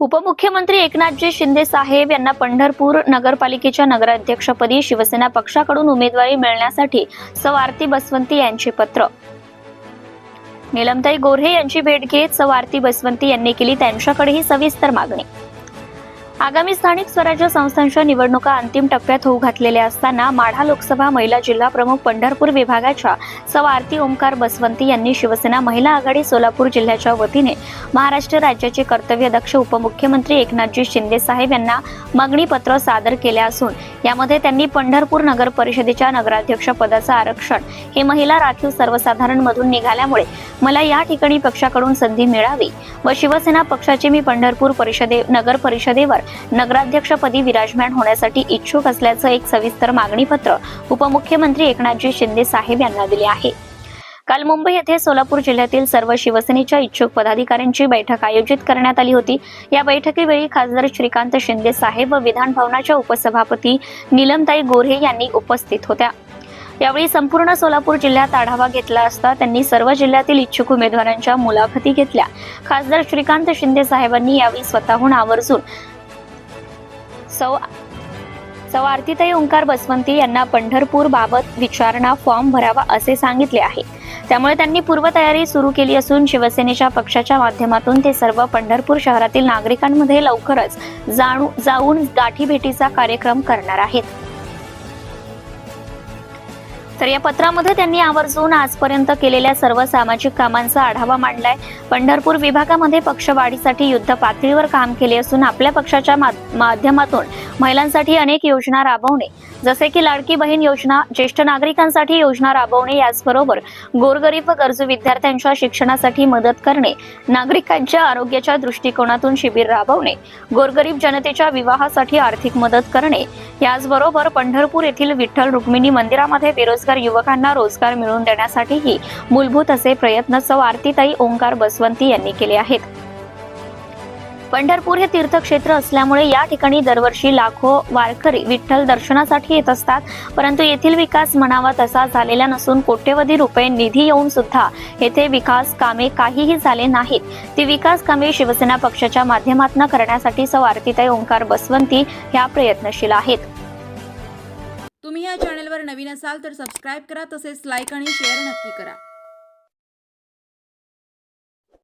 उपमुख्यमंत्री एकनाथजी शिंदे साहेब यांना पंढरपूर नगरपालिकेच्या नगराध्यक्षपदी शिवसेना पक्षाकडून उमेदवारी मिळण्यासाठी सौ आरती बसवंती यांचे पत्र. नीलमताई गोऱ्हे यांची भेट घेत सौ आरती बसवंती यांनी केली त्यांच्याकडेही सविस्तर मागणी. आगामी स्थानिक स्वराज्य संस्थांच्या निवडणुका अंतिम टप्प्यात होऊ घातलेल्या असताना माढा लोकसभा महिला जिल्हा प्रमुख पंढरपूर विभागाच्या सव आरती ओंकार बसवंती यांनी शिवसेना महिला आघाडी सोलापूर जिल्ह्याच्या वतीने महाराष्ट्र राज्याचे कर्तव्यदक्ष उपमुख्यमंत्री एकनाथजी शिंदे साहेब यांना मागणी पत्र सादर केले असून यामध्ये त्यांनी पंढरपूर नगर परिषदेच्या नगराध्यक्ष पदाचं आरक्षण हे महिला राखीव सर्वसाधारण मधून निघाल्यामुळे मला या ठिकाणी पक्षाकडून संधी मिळावी व शिवसेना पक्षाचे मी पंढरपूर परिषदे नगर परिषदेवर नगराध्यक्षपदी विराजमान होण्यासाठी इच्छुक असल्याचं एक सविस्तर मागणीपत्र उपमुख्यमंत्री एकनाथजी शिंदे साहेब यांना दिले आहे. काल मुंबई येथे सोलापूर जिल्ह्यातील सर्व शिवसेनेच्या इच्छुक पदाधिकाऱ्यांची बैठक आयोजित करण्यात आली होती. या बैठकीवेळी खासदार श्रीकांत शिंदे साहेब व विधान भवनाच्या उपसभापती नीलमताई गोऱ्हे यांनी उपस्थित होत्या. यावेळी संपूर्ण सोलापूर जिल्ह्यात आढावा घेतला असता त्यांनी सर्व जिल्ह्यातील इच्छुक उमेदवारांच्या मुलाखती घेतल्या. खासदार श्रीकांत शिंदे साहेबांनी यावेळी स्वतःहून आवर्जून सौ सौ आरतीताई ओंकार बसवंती यांना पंढरपूर बाबत विचारणा फॉर्म भरावा असे सांगितले आहे. त्यामुळे त्यांनी पूर्वतयारी सुरू केली असून शिवसेनेच्या पक्षाच्या माध्यमातून ते सर्व पंढरपूर शहरातील नागरिकांमध्ये लवकरच जाणू जाऊन गाठीभेटीचा कार्यक्रम करणार आहेत. तर या पत्रामध्ये त्यांनी आवर्जून आजपर्यंत केलेल्या सर्व सामाजिक कामांचा आढावा मांडलाय. पंढरपूर विभागामध्ये पक्षवाढीसाठी युद्ध पातळीवर काम केले असून आपल्या पक्षाच्या माध्यमातून महिलांसाठी अनेक योजना राबवणे जसे की लाडकी बहीण योजना ज्येष्ठ नागरिकांसाठी योजना राबवणे याचबरोबर गोरगरीब व गरजू विद्यार्थ्यांच्या शिक्षणासाठी मदत करणे नागरिकांच्या आरोग्याच्या दृष्टिकोनातून शिबिर राबवणे गोरगरीब जनतेच्या विवाहासाठी आर्थिक मदत करणे. याचबरोबर पंढरपूर येथील विठ्ठल रुक्मिणी मंदिरामध्ये बेरोजगार युवकांना रोजगार मिळवून देण्यासाठीही मूलभूत असे प्रयत्न सौ आरतीताई ओंकार बसवंती यांनी केले आहेत. पंढरपूर हे तीर्थक्षेत्र असल्यामुळे या ठिकाणी दरवर्षी लाखो वारकरी विठ्ठल दर्शनासाठी येत असतात. परंतु येथील विकास म्हणावा तसा झालेला नसून कोट्यवधी रुपये निधी येऊन सुद्धा येथे विकास कामे काहीही झाले नाहीत. ती विकास कामे शिवसेना पक्षाच्या माध्यमातून करण्यासाठी सवारतीताई ओंकार बसवंती ह्या प्रयत्नशील आहेत. तुम्ही या चॅनेलवर नवीन असाल तर सबस्क्राईब करा तसेच लाईक आणि शेअर नक्की करा.